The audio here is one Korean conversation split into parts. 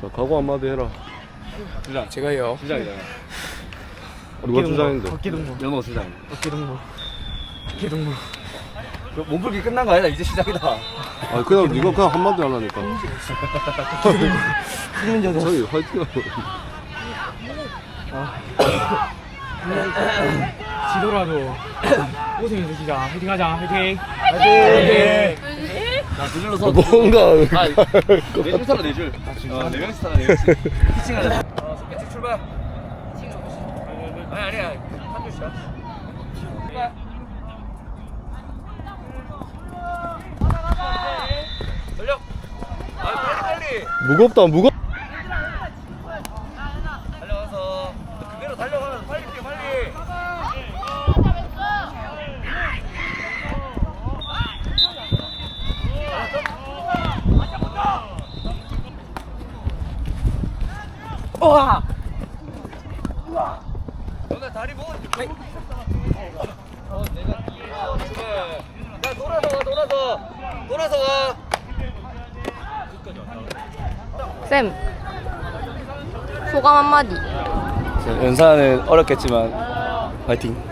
자, 각오 한마디 해라. 주장. 제가요. 주장이잖아. 누가 주장인데? 어깨동무. 연호 주장. 어깨동무. 어깨동무. 그 몸풀기 끝난 거 아니다. 이제 시작이다. 아, 그냥 네가 그냥 한마디 하라니까. 저기 화이팅 하고. 지더라도 우승해서 시자. 화이팅하자. 화이팅. 자, 두 줄로 서. 뭔가. 아, 네줄 서라, 네 줄. 어, 네 명씩 서라, 네 명씩. 피칭하자. 어, 스케치 출발. 아니, 아니야. 한 줄씩. 출발. 돌려. 아, 빨리, 빨리. 무겁다, 무겁. 달려가서 그대로 달려가면 빨리 뛰어 빨리 우와. 너네 다리 모은 어 내가 뒤에서 출발 야 돌아서 가 돌아서. 돌아서 가. 쌤. 소감 한마디. 연사는 어렵겠지만 파이팅.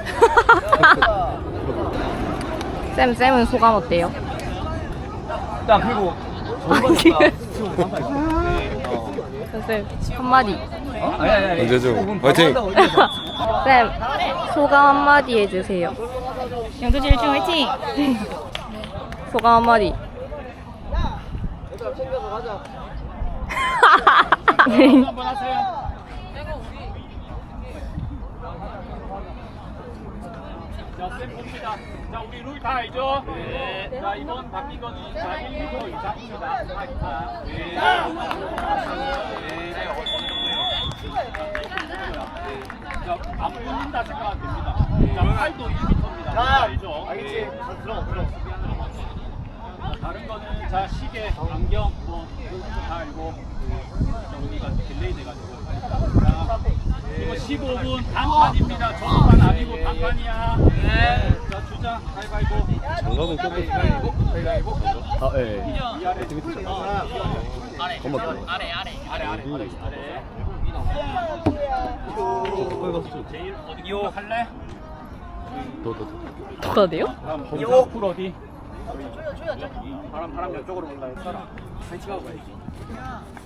쌤 쌤은 소감 어때요? 딱 그리고 쌤 한마디 어? 언제죠? 화이팅! 쌤 소감 한마디 해주세요 영도지 1등 화이팅! 소감 한마디 자, 쌤 봅시다. 자, 우리 룰 다 알죠? 네. 자, 이번 바뀐 거는 자, 1m 이상입니다. 자, 네. 자, 안 보인다 생각하면 됩니다. 자, 팔도 1m입니다. 알죠? 알겠지? 들어, 들어. 다른 거는 자, 시계, 안경, 뭐, 이런 거다 알고. 자, 우리가 딜레이 돼가지고. 자, 이거 15분 단판입니다. 전판 아니고 단판이야. 네. 자, 주장, 가위바위보. 장갑은 껴보 가위바위보. 아, 예. 위아래. 엄마 거. 아래, 아래, 아래, 아래. 제일 어디 요 할래? 더, 더, 더. 누가 돼요? 다음 홍사풀 어디? 바람 바람 이쪽으로 온다 했잖아. 파이팅하고 가야지.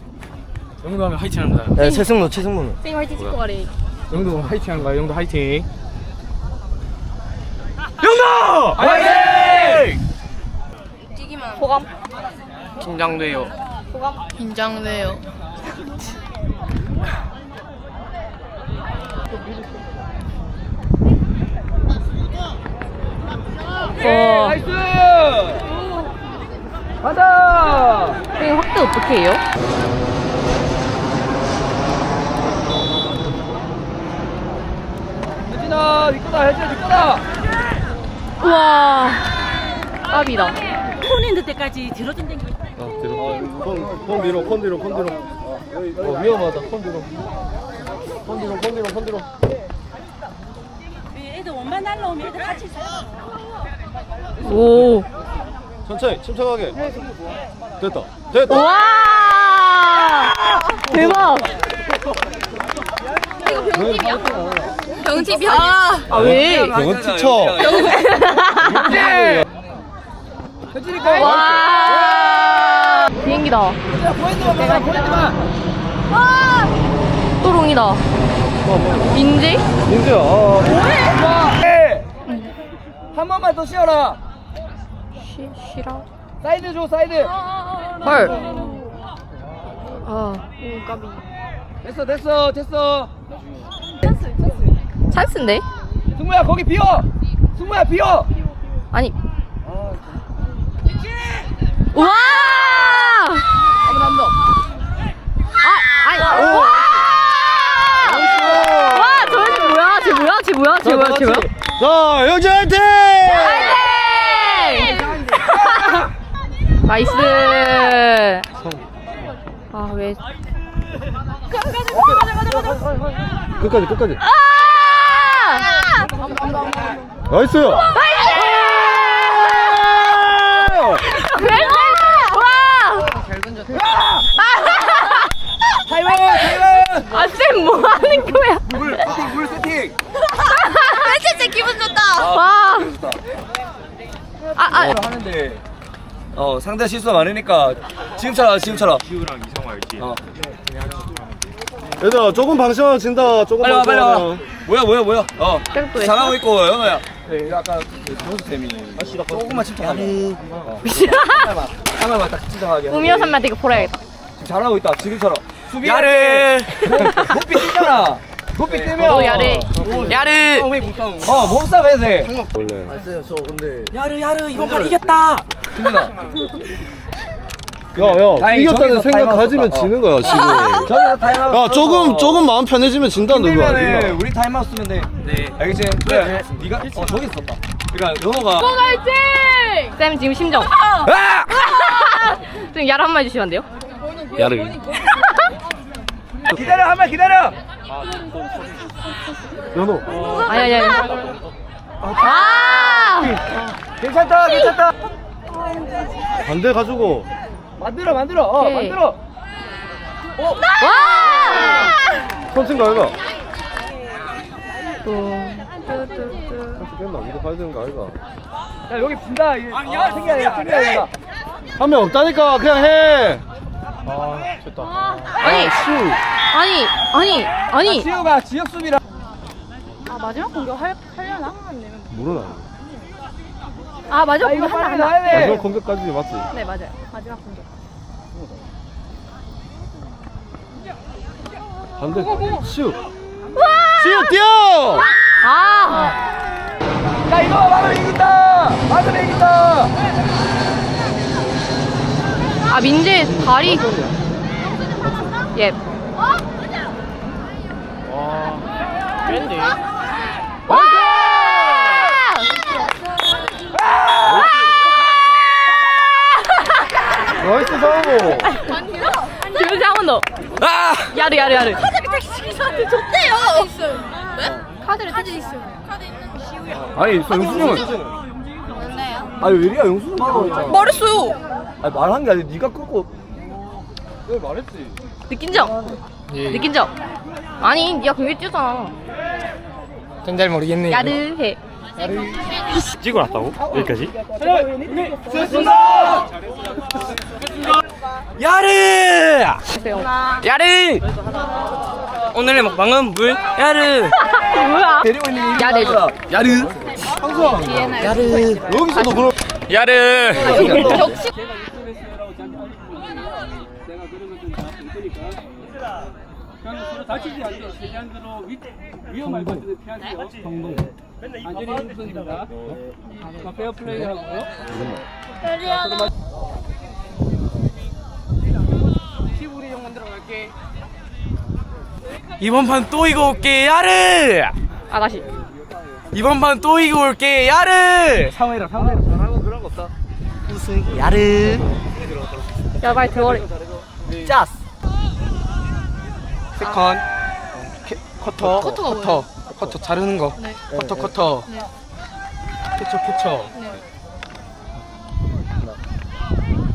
영도 하면 화이팅 합니다. 네, 최승무, 최승무. 쌤 화이팅 찍고 가래 영도 화이팅 하는 거야. 영도 화이팅. 소감 긴장돼요. 소감 긴장돼요 와 나이스! 가자! 쌤 확대 어떻게 해요? 혜진아, 니 거다, 혜진아, 니 거다! 우와 깝이다 폰인드 때까지 들어준다는 게 아, 뒤로. 콘, 콘 뒤로, 콘 뒤로, 콘 뒤로. 어, 위험하다, 콘 뒤로. 콘 뒤로, 콘 뒤로, 콘 뒤로. 애들 원반 날라오면 애들 같이 있어. 오 천천히, 침착하게. 됐다, 됐다. 와 대박 이거 병집이야? 병집이야 아 왜? 병원 티쳐. 와 비행기다 또롱이다 민지? 민지야, 아. 한 번만 더 쉬어라! 쉬, 쉬라 사이드 줘, 사이드! 헐 아, 오, 까비. 됐어, 됐어, 됐어! 찬스인데? 승무야, 거기 비워! 승무야, 비워! 아니. 와! 한번 한 번. 아, 아니. 와! 와, 저기 뭐야? 쟤 뭐야? 쟤 뭐야? 쟤 뭐야? 쟤 뭐야? 자, 영재 화이팅! 나이스. 아, 왜? 끝까지, 끝까지. 나이스! 왼발! 와! 타이머! 타이머! 아, 쌤, 뭐 하는 거야? 물, 세팅, 물 세팅! 아, 진짜 기분 좋다! 와! 아, 아. 어, 하는데. 어, 상대 실수가 많으니까. 지금 차라, 지금 차라. 지우랑 이성화 있지. 어. 얘들아, 조금 방심하면 진다. 조금 빨리 와, 빨리 와. 뭐야 뭐야 뭐야? 어. 잘하고 있고 연호야? 네 아까 정수 쌤이 조금만 침착하게 어. 하나만 하나만 딱 침착하게. 우미호 선배한테 이거 보라야겠다. 지금 잘하고 있다 지금처럼. 수비 야르 높이 뛰잖아. 높이 뛰면. 너 야래. 야르! 어 몸싸움 해야 돼. 원래. 야르 야르 이번 판 이겼다! 힘들다 야야 다행히 이겼다는 저기서 생각 타임아웃 가지면 썼다. 어. 지는 거야 지금 저기서 타임아웃 야 조금 조금 마음 편해지면 진다는 거야 힘들면은 니가. 우리 타임아웃 쓰면 돼 네. 알겠지? 그래 네가 어 저기 있었다 그러니까 연호가 쌤 지금 심정. 아! 지금 야를 한번 해주시면 안 돼요? 야르 기다려 한 번 기다려 연호 아니 아니 아니. 아! 괜찮다 괜찮다 반대 가지고 만들어 만들어. 어 오케이. 만들어. 와! 선친가 아이가 또. 뺀다. 이거 가야 되는 거 아이가? 야 여기 분다. 이게 아, 생겨야 돼 생겨야 된다 한명 없다니까. 그냥 해. 아니. 아니 아니 아니. 지우가 지역 수비라. 아 마지막 공격 할 하려나? 모르나 아 마지막 아 이거 공격 하나 빨리 안 나. 나야 돼 마지막 공격까지 맞지? 네 맞아요. 마지막 공격. 반대 슛 슛 뛰어 아! 야 이거 막으면 이긴다 막으면 이긴다 아 민재 다리. 예. 와! 나이스 상호 지금 한번 더. 아 야르 야르 야르. 저한테 줬대요. 있어요. 네? 카드를 카드 있어요. 카드 있는 거 시우야. 아니 있어 영수 형은 뭔데요? 아니 왜 이리야 영수 형 있잖아 말했어요. 아니 말한 게 아니라 네가 끌고 왜 말했지 느낀 적? 느낀 적? 아니, 니가 그게 뛰었잖아. 전잘 모르겠네. 야르 해. 찍어놨다고? 여기까지? 됐습니다 야르! 야르! 오늘의 먹방은 물 야르! 뭐야? 데리고 있는 야, 내 줘. 야르 여기서도 그럼 야르! 서로 다치지 않도록 최대한 대로 위험할 것들을 피하세요. 안전이 우선입니다. 자, 페어 플레이 하고요. 이번 판 또 이거 올게 야르! 아, 다시. 이번 판 또 이거 올게 야르! 상호이랑 상호이랑 전화하고 그런 거 없다 야르! 야, 빨리 대화래. 짜스 세컨 캐- 커터 커터가 커터 커터 자르는 거 네. 커터 커터 캐쳐 캐쳐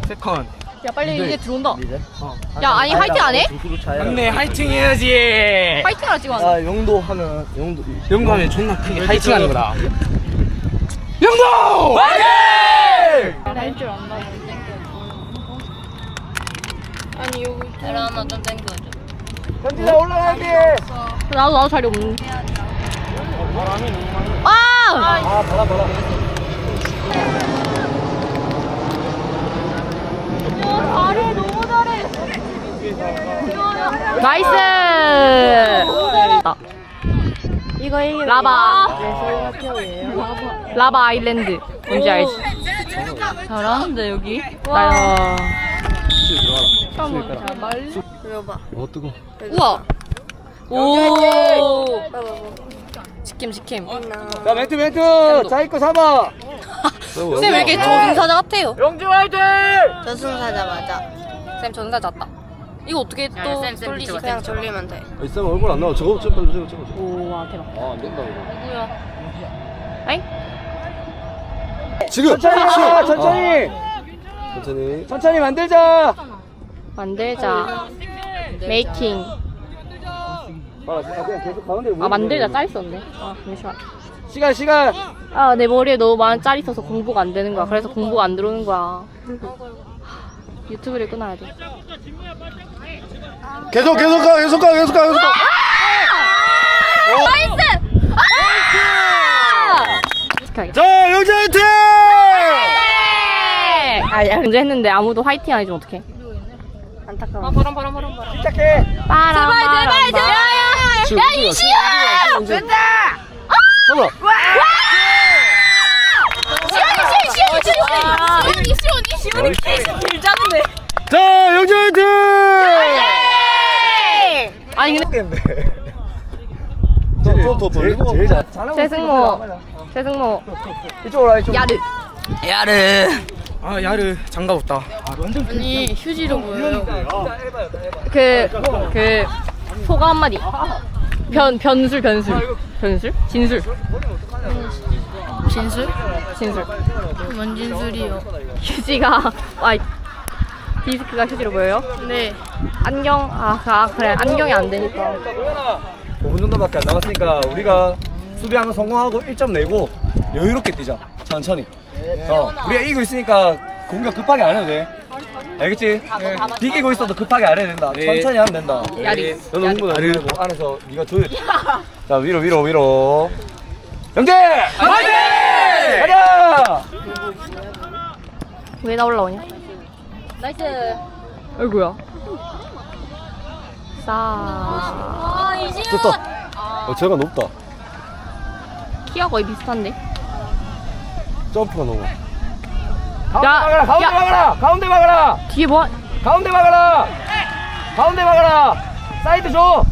세컨 야, 빨리 이제 들어온다. 어. 야, 아니, 화이팅 안 해? 맞네 화이팅 해야지 화이팅 하라 찍어. 아 영도 하면 영도 영감이 존나 크게 화이팅 하는 거다 영도! 할줄 안다. 아니, 여기. 하나 좀 땡겨줘. 현진아 올라가야 돼 나도, 나도 자리 없는 데. 아! 아, 봐라, 봐라. 나이스! 이거 이게 라바. 네, 라바 아일랜드. 뭔지 알지? 잘하는데, 여기? 나야. 어 뜨거 우와! 오! 지킴, 지킴. 자, 멘트, 멘트! 자기 거 잡아! 쌤, 왜 이렇게 저승사자 같아요? 영주 화이팅! 저승사자 맞아. 쌤, 저승사자 같다. 이거 어떻게 또 돌리지? 그냥 돌리면 돼. 아니 쌤 얼굴 안 나와 저거 저거 저거 저거 오, 와, 대박. 아안 된다 이거 누구야? 아잉? 지금 천천히, 해, 천천히! 천천히 천천히 만들자! 만들자. 메이킹. 아, 그냥 계속 가운데 아, 만들자. 짜 있었네. 아, 잠시만. 시간 시간 아, 내 머리에 너무 많은 짤이 있어서 공부가 안 되는 거야. 그래서 공부가 안 들어오는 거야. 유튜브를 끊어야 돼. 계속 계속 가 계속 가 계속 가 계속 가 나이스! 아! 자 영재 화이팅 아, 야, 근데 했는데 아무도 화이팅 안 해주면 어떡해. 안타까워. 바람, 바람, 바람, 바람. 시작해 제발, 제발, 제발. 지금 야, 이시야! 됐다! 잠깐만. 시원이, 시원이, 시원이, 시원이, 시원이, 시원이. 길자는데. 자 영재 화이팅! 아니, 근데 좀더 벌리고 제일 잘 최승모, 최승모, 이쪽으로 와 이쪽 야르. 야르. 아 야르. 장갑 없다. 아니, 휴지로 보여요. 그, 그, 소감 한마디. 변, 변술, 변술. 변술? 진술. 진술? 진술. 뭔 진술이요? 휴지가, 아, 디스크가 휴지로 보여요? 네. 안경, 아, 아, 그래. 안경이 안 되니까. 5분 정도밖에 안 남았으니까 우리가 수비하는 거 성공하고 1점 내고 여유롭게 뛰자 천천히 어 우리가 이기고 있으니까 공격 급하게 안 해도 돼 알겠지? 비기고 있어도 급하게 안 해도 된다 천천히 하면 된다 야리. 너는 흥분 안 해도 안에서 네가 조율 자 위로 위로 위로 영재 화이팅! 가자! 왜 나 올라오냐? 나이스. 아이고야. 싸. 아, 이시야. 됐다 어, 제가 높다 키가 거의 비슷한데? 점프가 너무 가운데 야, 막아라 가운데 야. 막아라 가운데 막아라. 뒤에 뭐, 한- 가운데 막아라. 가운데 막아라. 사이드 줘.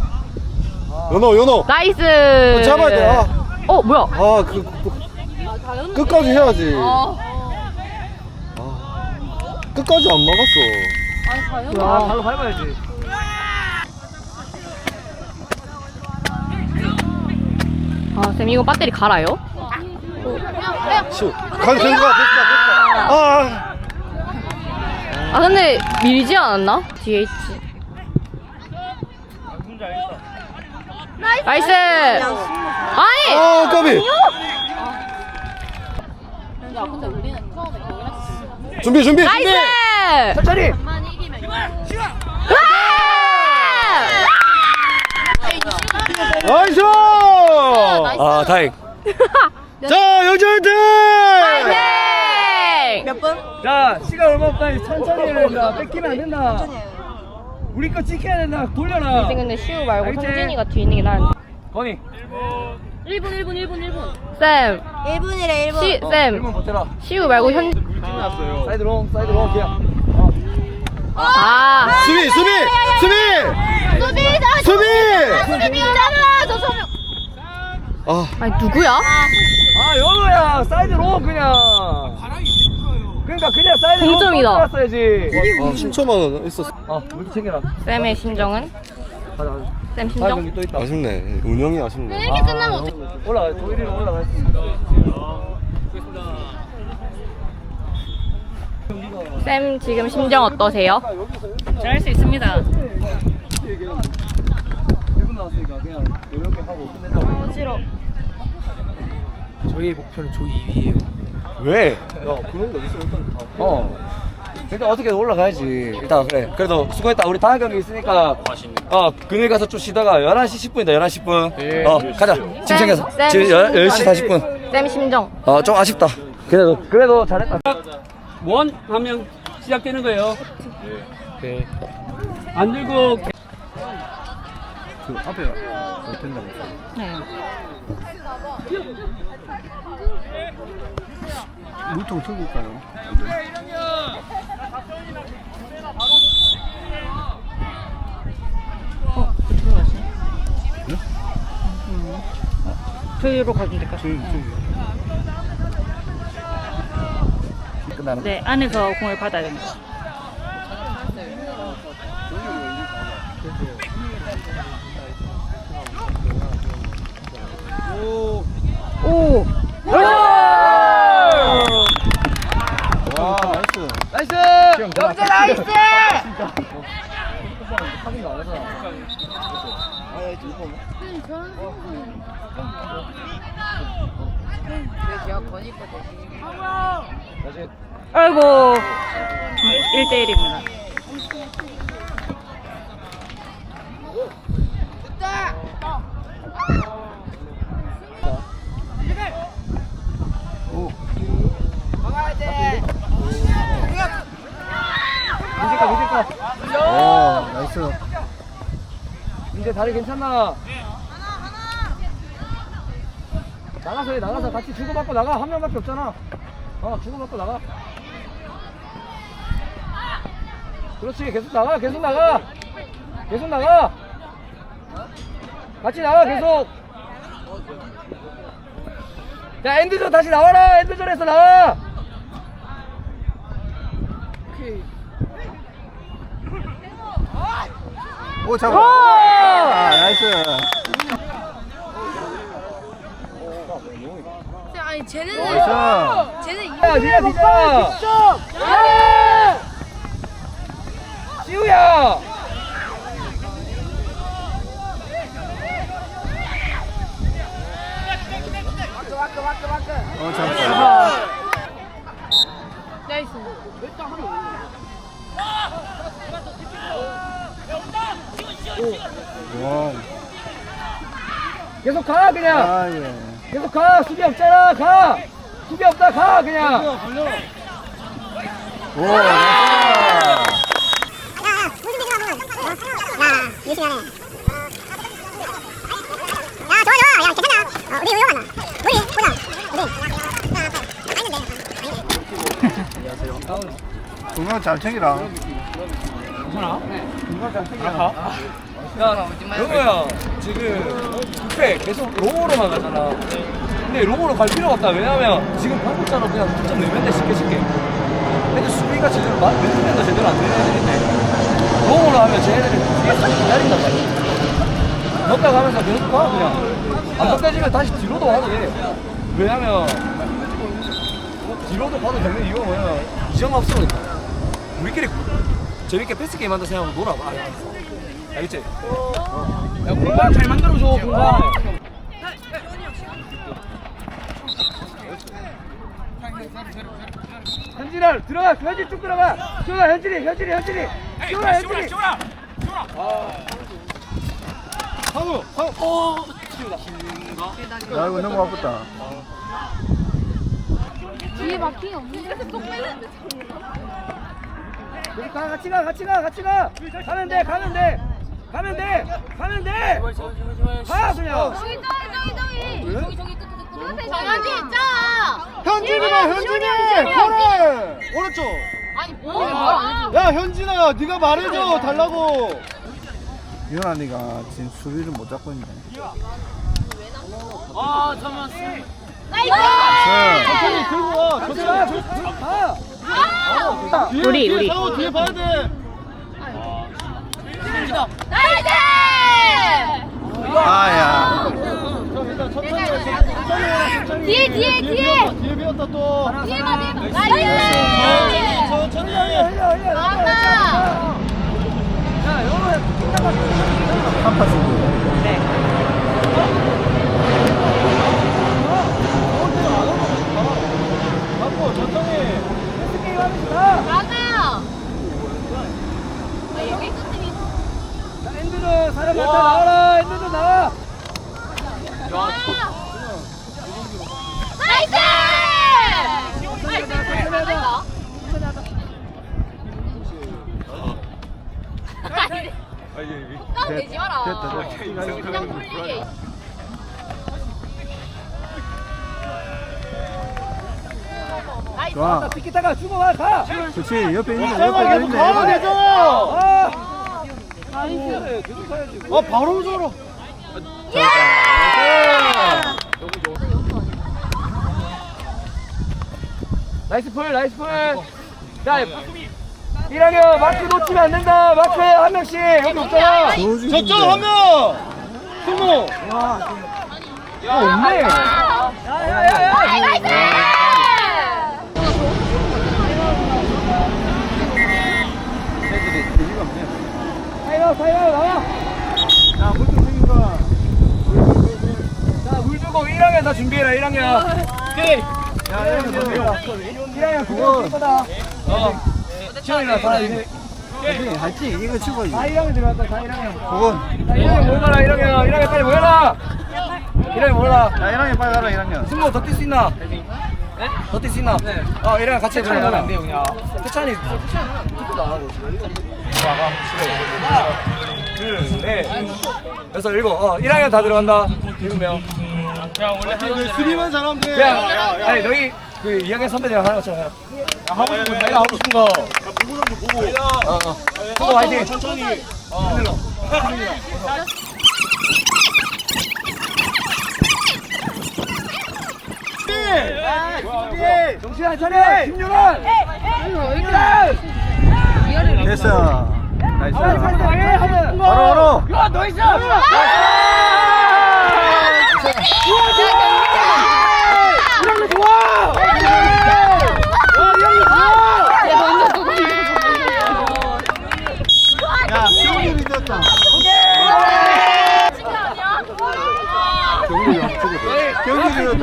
연호 연호. 나이스. 잡아야 돼, 아. 어, 뭐야? 아그 그, 끝까지 해야지. 어. 아, 끝까지 안 막았어. 아 발로 밟아야지. 아, 쌤, 이거 배터리 갈아요? 시 가, 됐다 됐다 됐다 아 아, 근데 밀지 않았나? 뒤에 있지. 나이스! 아니! 아, 까비 준비 준비 준비 나이스! 천천히 나이스 아 다행 자 영재 화이팅 몇 분? 자 시간 얼마 없다 천천히 해야 된다 뺏기면 안 된다 우리 거 지켜야 된다 돌려라 이제 근데 시우 말고 알겠지? 성진이가 뒤에 있는 게 나은데. 건이 1분, 1분, 1분, 1분. 쌤, 1분이래 1분. 시, 어, 쌤, 1분 버텨라 시우 말고 현, 사이드로 사이드로 그냥 아, 수비 수비 수비 수비다! 수비 수비잖아! 저 소명. 아 아니, 누구야? 아 연우야 사이드로 그냥 그러니까 그냥 사이드로 동점이다. 들어갔어야지 아, 10초만 원 있었어 어 물도 챙겨라 쌤의 심정은? 가자 가자 쌤 아 심정? 여기 또 있다 아쉽네 운영이 아쉽네 이렇게 끝나면 어떡해. 올라가 도일이로 올라가겠습니다 쌤 지금 심정 어떠세요? 잘할 수 있습니다. 1분 남았으니까 그냥 이렇게 하고 끝낸다고 싫어. 저희 목표는 조 2위예요. 왜? 야 그런 거 있어 일단 다 어. 일단 어떻게 올라가야지. 일단 그래. 그래도 수고했다. 우리 다음 경기 있으니까 어 그늘 가서 좀 쉬다가 11시 10분이다. 11시 10분. 어 가자. 짐 챙겨서. 쌤. 지금 10시 40분. 쌤 심정. 어 좀 아쉽다. 그래도 그래도 잘했다. 원 하면 시작되는 거예요. 네. 안 들고 그 앞에 된다고. 네. 물통 틀고 올까요? 저기로 가면 될까? 끝나는 네, 안에서 공을 받아야 됩니다. 오! 와 나이스 나이스! 영재 나이스! 확인도 안 하잖아. 다시. 아이고 1대1입니다 민재까 민재까. 오 나이스. 민재 다리 괜찮나? 나가서 해 나가서. 같이 주고받고 나가. 한 명밖에 없잖아. 어 주고받고 나가. 그렇지 계속 나가 계속 나가. 계속 나가. 같이 나가 계속. 야 엔드전 다시 나와라. 엔드전에서 나와. 오 잡아 아 나이스. 아니 쟤는 나이스. 쟤는 이야 니가 니가 지우야! 어 잡았다 나이스. 와 계속 가 그냥. 아 예. 계속 가 수비 없잖아 가. 수비 없다 가 그냥. 오 동영 잘 챙기라 야 영호야 지금 부패 계속 롱으로만 가잖아. 근데 롱으로 갈 필요가 없다. 왜냐면 지금 방금처럼 그냥 득점 내면 돼 쉽게 쉽게. 근데 수비가 제대로 마- 매트맨도 제대로 안 되는 애들인데 롱으로 하면 쟤네들이 뒤에서 기다린단 말이야. 넣다 가면서 계속 가 그냥. 안 꺾여지면 다시 뒤로도 와도 돼 왜냐면 뒤로도 가도 되는 이유가 뭐냐면 이점 없으니까. 우리끼리 재밌게 패스 게임 한다 생각하고 놀아봐. 알겠지? 야 공간 잘 만들어줘 공간. 현진아 들어가 현진 쭉 들어가. 지훈아 현진이 현진이 현진이. 지훈아 현진이. 상우 상우. 야 이거 너무 아프다. 뒤에 마킹이 없는데 또 빼는데. 여기 가 같이 가 같이 가 같이 가. 가면 돼 가면 돼. 가면 돼 가면 돼 가 그냥. 저기 저기 저기 저기. 저기 끝끝끝 정현이 있잖아. 현진이다 현진이 그래. 오른쪽. 아니 뭐야? 야 현진아 네가 말해줘. 달라고. 유나 네가 지금 수비를 못 잡고 있네. 나이스. 천천히 들고 와. 저기 가 가 우리 우리. 상호 뒤에 봐야 돼. 나이스. 아야. 일단 천천히 해, 천천히 해라, 천천히 뒤에, 뒤에, 뒤에. 뒤에 비었다 또 뒤에 봐 뒤에 봐. 나이스. 맞아. 야 영호야 한파 승부 갖고 천천히 패스 게임 하면서 가 맞아. 아, 여기 끝이 자, 엔드는 사람 많다 나와라 엔드는 나와 나이스. 딱 내지 마라. 됐다 됐다 그냥 돌리게. 나이스. 좋아 티키타가 주고가 가 그렇지 옆에 있는 거 잠깐만, 옆에 계속 있네 가면 되잖아. 아 나이스. 계속 가야지 아 바로 저러 나이스 풀 나이스 풀 자, 1학년 마크 놓치면 안 된다. 마크 한 명씩 여기 없잖아. 저쪽 한명 승우. 야, 없네. 야야야야. 나이스. 타이어 타이어 나와. 야 물 좀 챙겨가 자, 물 주고 그거 1학년 다 준비해라 1학년. 오케이. 야 1학년 준비해라 1학년 그거 뛸 거다. 어. 지원이나 다 이제 할지? 이거 치고 다 1학년 들어갔다 다 1학년. 그건. 다 1학년 모여라 1학년. 1학년 빨리 모여라. 1학년 모여라. 야 1학년 빨리 가라 1학년. 승모 더뛸 수 있나? 네? 더뛸 수 있나? 네. 어, 얘랑 같이 해보자. 태찬이. 태찬이, 태찬이 뛰지도 안 하고. 봐봐, 둘, 넷, 여섯, 일곱. 어, 1학년 다 들어간다. 일곱 명. 수비만 잘하면 돼 그냥, 아니, 너희 그 2학년 선배들이랑 하는 것처럼 해라. 하고 싶은 거 내가 하고 싶은 거 어, 어. 승모 화이팅! 천천히. 어. 정신 안 차려! 김윤환! 됐어 나이스 바로 바로 야, 너 있어!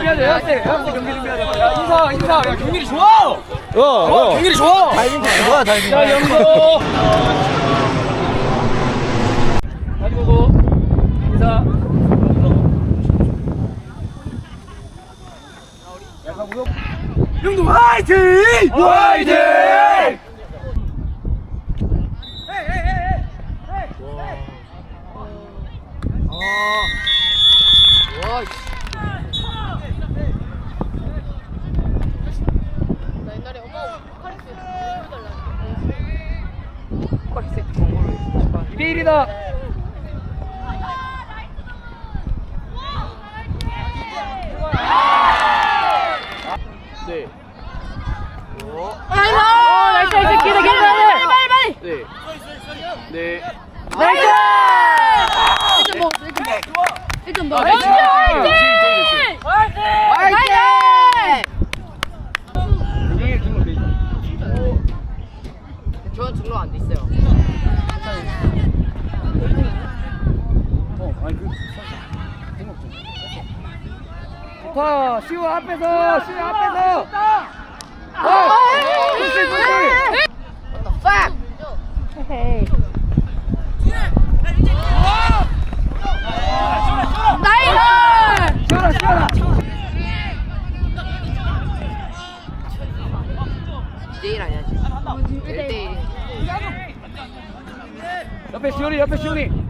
야형 해학생, 해학생 경기 준비해야 돼. 야, 인사, 인사. 야, 경길이 좋아! 어, 어. 경길이 좋아! 타이밍 좋아 타이밍 자, 영도! 다시 보고, 인사. 영도 화이팅! 화이팅! 나 옛날에 엄마 카리스 2대1이다! 나이스 나이스 기다 기다 빨리 빨리 빨리 네. 네. 나이스 1점 먹었어 1점 먹었어 1점 넣어 화이팅 화이팅 경길이 등록 돼 있다. 저는 등록 안 돼 있어요. 어, 아니 그 등록 좀. 좋다. 시우 앞에서, 시우 앞에서. 어, 그렇지, 그렇지. 나이스 시원아, 시원아. 내일 아니야지. 1대1. 옆에 시온이, 옆에 시온이.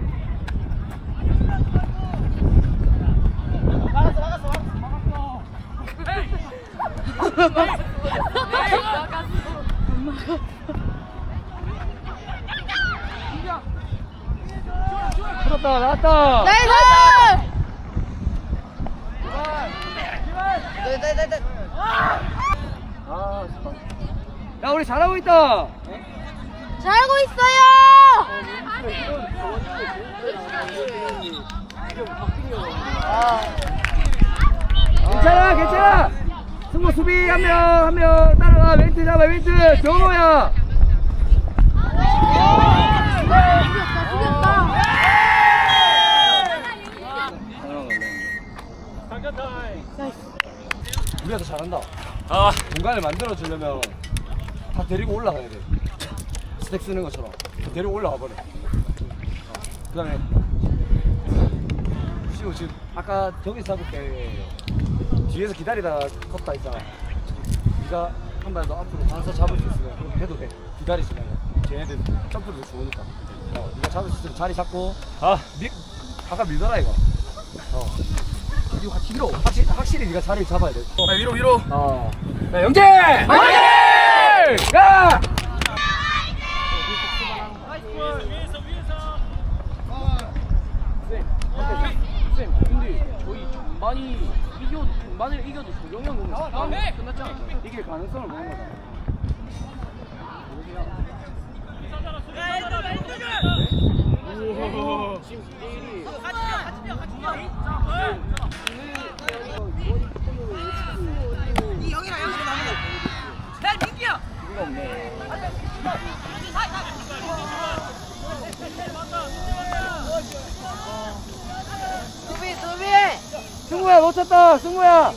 풀었다, 나왔다. 나이스 야, 우리 잘하고 있다. 잘하고 있어요 괜찮아, 괜찮아. 승부 수비 한 명, 한 명 따라가. 멘트 잡아, 멘트. 경호야. 우리가 더 잘한다. 공간을 만들어 주려면 다 데리고 올라가야 돼. 스택 쓰는 것처럼 데리고 올라가 버려. 그 다음에 시우 지금 아까 저기 잡을 때 뒤에서 기다리다가 컸다 있잖아. 네가 한 발 더 앞으로 가서 잡을 수 있으면 그럼 해도 돼. 기다리지 말고. 쟤네들 점프도 좋으니까. 어, 네가 잡을 수 있으면 자리 잡고 아, 미, 아까 밀더라 이거. 어. 이거 같이 밀어. 확실히, 확실히 네가 자리를 잡아야 돼. 어. 위로 위로. 어. 야, 영재! 화이팅! 야! 쌤, 근데 저희 전반이 이겨 전반을 이겨도 조경영 공은 전반 끝났지 않을까요? 이길 가능성을 보는 거다. 지금 2대1이 승우야! 승우야 놓쳤다 승우야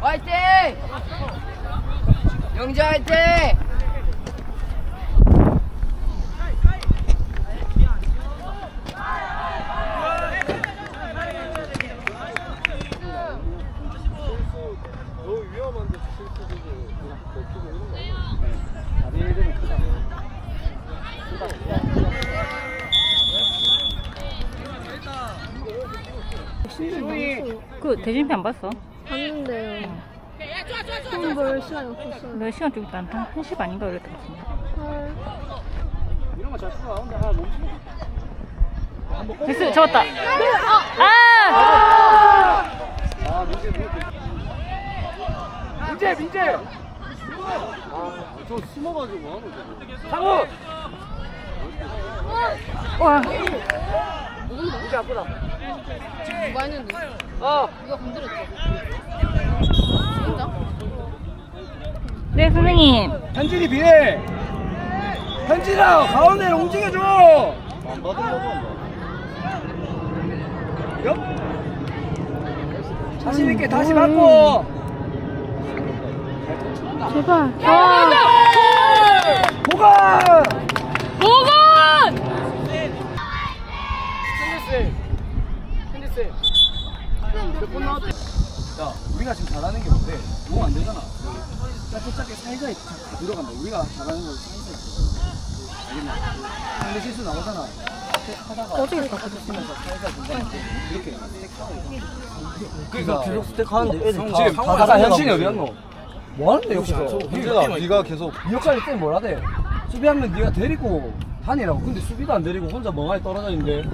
화이팅! 영재 화이팅! 너무 위험한데 실수도 덮치고 이런 거 그 대진표 안 봤어? 봤는데요. 좀볼 시간이 없었어요. 몇 시간 좀 있다 한 1시 반인가 이랬던 것 같은데 이런 거잘 쓰고 나온다. 아. 됐어 잡았다 아! 민재 민재 저 숨어가지고 하는 거 상우 와 민재 아프다 누가 했는데? 어 누가 건드렸지? 진짜? 네 선생님 현진이 비해 현진아 가운데 움직여줘 안 받은 안옆 자신 있게 다시 받고 제발. 보가 보건! 야 우리가 지금 잘하는 게 뭔데 너무 안 되잖아 짧게 짧게 다 들어간다 우리가 잘하는 걸 사이사이 알겠나 상대 실수 나오잖아 하다가 어떻게 다 치면서 사이사이 중간에 이렇게 그러니까 계속 스택 하는데 애들 다 지금 바다가 안 현신이 어디 갔노? 뭐 하는데 여기서? 네가 계속 이 역할을 때 뭐라 돼? 수비하면 네가 데리고 다니라고. 근데 수비도 안 데리고 혼자 멍하니 떨어져 있는데.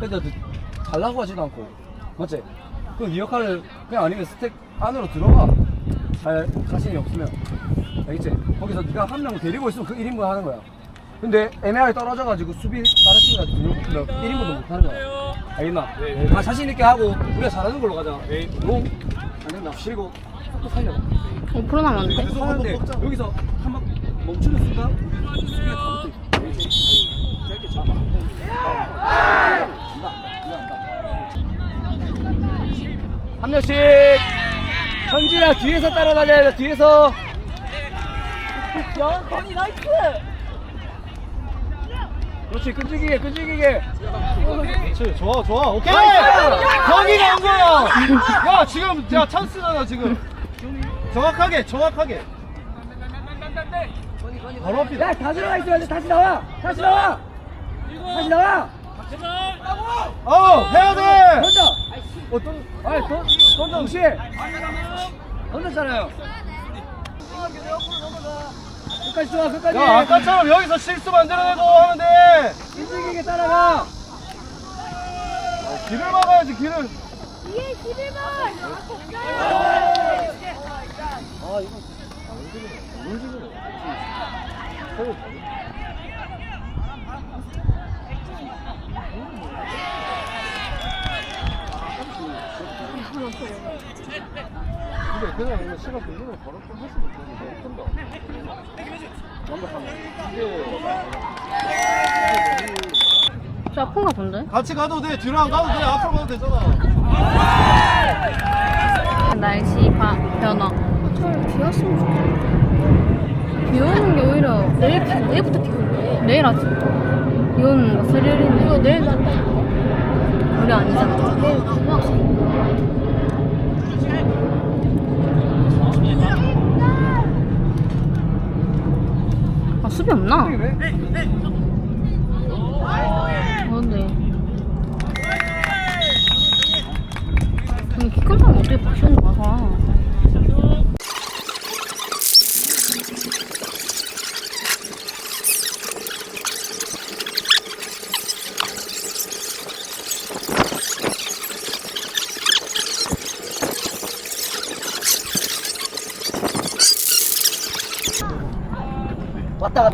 근데 너 달라고 하지도 않고. 맞지? 그럼 네 역할을 그냥 아니면 스택 안으로 들어가. 잘 자신이 없으면. 알겠지? 거기서 네가 한 명 데리고 있으면 그 1인분 하는 거야. 근데 애매하게 떨어져가지고 수비 다른 친구가 두 1인분도 못 하는 거야. 알겠나? 다 자신 있게 하고 우리가 잘하는 걸로 가자. 롱. 안 된다. 쉬고. 또 살려. 5% 남았는데? 계속 하는데 여기서 한 번 멈추는 순간 수비가 다 붙어 있어. 짧게 잡아. 간다. 이거 간다. 한 명씩. 현진아 뒤에서 따라다녀야 돼. 뒤에서. 야, 건이 나이스. 그렇지 끈질기게 끈질기게. 그렇지 좋아 좋아. 오케이! 경기가 온 거야. 야 지금 야 찬스잖아 지금. 정확하게 정확하게. 바로 앞이다. 야다 들어가 있어야 돼. 다시 나와. 다시 나와. 다시 나와. 어 해야 돼! 던져 어떤 아니 던 던져 동시에 던졌잖아요? 끝까지 좋아 끝까지. 야 아까처럼 여기서 실수 만들어내고 하면 돼 끈질기게 따라가. 길을 막아야지 길을 근데 그냥 이거 시간 걸리면 바로 좀 할 수도 있는데 큰다 저 아픈가 본데? 같이 가도 돼 뒤로 안 가도 돼 앞으로 가도 되잖아 날씨 바, 변화. 차라리 비 왔으면 좋겠다. 비 오는 게 오히려 내일, 비- 내일부터 비 오네. 내일 하지. 비 오는 거 스릴인데. 이거 내일 난다. 우리 아니잖아. 내일 중학생. 아, 수비 없나? 뭔데? 아니, 키큰 사람 어떻게 박시원이 와서.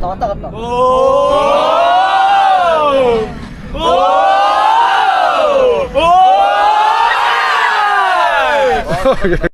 왔다 갔다 왔다. 갔다